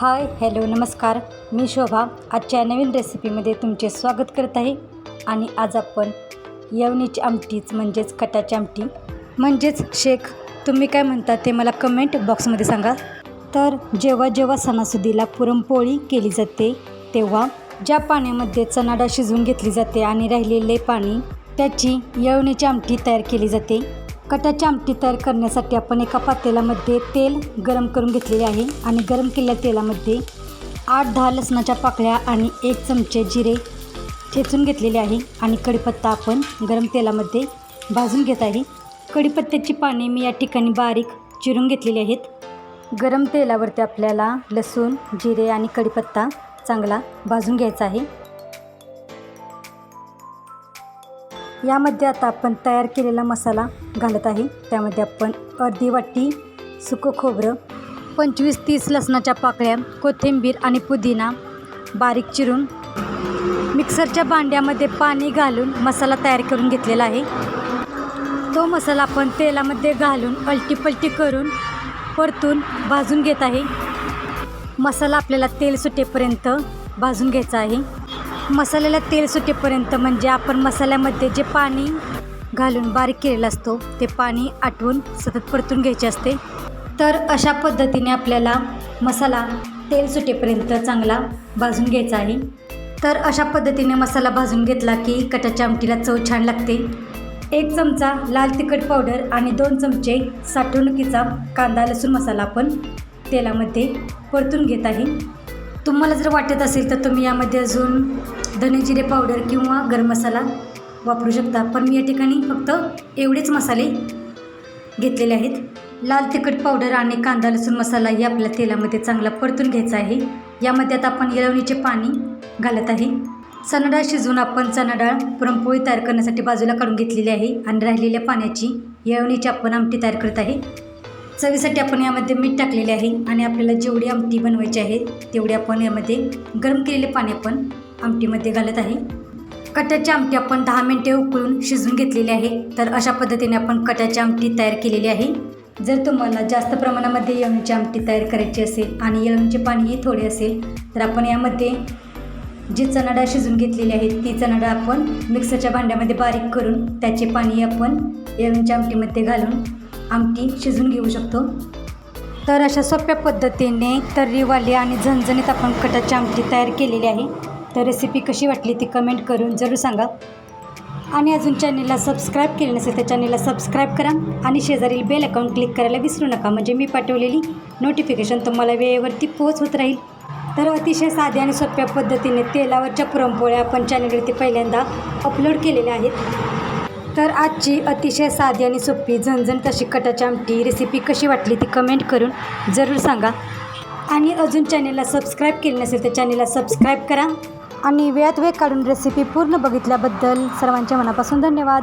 Hi hello नमस्कार. मी शोभा. आजच्या नवीन रेसिपीमध्ये तुमचे स्वागत करत आहे. आणि आज आपण यवनीची आमटीच म्हणजेच कटाची आमटी म्हणजेच शेक. तुम्ही काय म्हणता ते मला कमेंट बॉक्समध्ये सांगा. तर जेव्हा जेव्हा सणासुदीला पुरणपोळी केली जाते तेव्हा ज्या पाण्यामध्ये चणाडा शिजवून घेतली जाते आणि राहिलेले पाणी त्याची यवनीची आमटी तयार केली जाते. कटाची आमटी तयार करण्यासाठी आपण एका पातेल्यामध्ये तेल गरम करून घेतलेले आहे आणि गरम केलेल्या तेलामध्ये आठ दहा लसणाच्या पाकळ्या आणि एक चमचे जिरे ठेचून घेतलेले आहे आणि कढीपत्ता आपण गरम तेलामध्ये भाजून घेत आहे. कढीपत्त्याची पाने मी या ठिकाणी बारीक चिरून घेतलेली आहेत. गरम तेलावरती आपल्याला लसूण जिरे आणि कढीपत्ता चांगला भाजून घ्यायचा आहे. यामध्ये आता आपण तयार केलेला मसाला घालत आहे. त्यामध्ये आपण अर्धी वाटी सुकं खोबरं पंचवीस तीस लसणाच्या पाकळ्या कोथिंबीर आणि पुदिना बारीक चिरून मिक्सरच्या भांड्यामध्ये पाणी घालून मसाला तयार करून घेतलेला आहे. तो मसाला आपण तेलामध्ये घालून अलटीपलटी करून परतून भाजून घेत आहे. मसाला आपल्याला तेल सुटेपर्यंत भाजून घ्यायचा आहे. मसाल्याला तेल सुटेपर्यंत म्हणजे आपण मसाल्यामध्ये जे पाणी घालून बारीक केलेलं असतो ते पाणी आटवून सतत परतून घ्यायचे असते. तर अशा पद्धतीने आपल्याला मसाला तेल सुटेपर्यंत चांगला भाजून घ्यायचा आहे. तर अशा पद्धतीने मसाला भाजून घेतला की कटाच्या आमटीला चव छान लागते. एक चमचा लाल तिखट पावडर आणि दोन चमचे साठवणुकीचा कांदा लसूण मसाला आपण तेलामध्ये परतून घेत आहे. तुम्हाला जर वाटत असेल तर तुम्ही यामध्ये अजून धनेजिरे पावडर किंवा गरम मसाला वापरू शकता. पण मी या ठिकाणी फक्त एवढेच मसाले घेतलेले आहेत. लाल तिखट पावडर आणि कांदा लसूण मसाला ही आपल्या तेलामध्ये चांगला परतून घ्यायचा आहे. यामध्ये आता आपण येळवणीचे पाणी घालत आहे. चणा डाळ शिजवून आपण चणा डाळ पुरणपोळी तयार करण्यासाठी बाजूला काढून घेतलेली आहे आणि राहिलेल्या पाण्याची येळवणीची आपण आमटी तयार करत आहे. चवीसाठी आपण यामध्ये मीठ टाकलेले आहे आणि आपल्याला जेवढी आमटी बनवायची आहे तेवढी आपण यामध्ये गरम केलेले पाणी आपण आमटीमध्ये घालत आहे. कटाची आमटी आपण दहा मिनटे उकळून शिजवून घेतलेली आहे. तर अशा पद्धतीने आपण कटाची आमटी तयार केलेली आहे. जर तुम्हाला जास्त प्रमाणामध्ये येळवणीची आमटी तयार करायची असेल आणि येळूचे पाणीही थोडे असेल तर आपण यामध्ये जी चणाडा शिजून शिजवून घेतलेली आहे ती चणाडा आपण मिक्सरच्या भांड्यामध्ये बारीक करून त्याचे पाणी आपण येळवणीच्या आमटीमध्ये घालून आमटी शिजून घेऊ शकतो. तर अशा सोप्या पद्धतीने तर्रीवाली आणि झणझणीत आपण कटाची आमटी तयार केलेली आहे. तर रेसिपी कशी वाटली ती कमेंट करून जरूर सांगा. आणि अजून चॅनेलला सबस्क्राईब केले नसेल तर चॅनेलला सबस्क्राईब करा आणि शेजारील बेल अकाउंट क्लिक करायला विसरू नका. म्हणजे मी पाठवलेली नोटिफिकेशन तुम्हाला वेळेवरती पोहोच होत राहील. तर अतिशय साध्या आणि सोप्या पद्धतीने तेलावरच्या पुरणपोळ्या आपण चॅनलवरती पहिल्यांदा अपलोड केलेल्या आहेत. तर आजची अतिशय साधी आणि सोपी झणझण तशी कटाची आमटी रेसिपी कशी वाटली ती कमेंट करून जरूर सांगा. आणि अजून चॅनेलला सबस्क्राईब केले नसेल तर चॅनेलला सबस्क्राईब करा. आणि वेळात वेळ काढून रेसिपी पूर्ण बघितल्याबद्दल सर्वांच्या मनापासून धन्यवाद.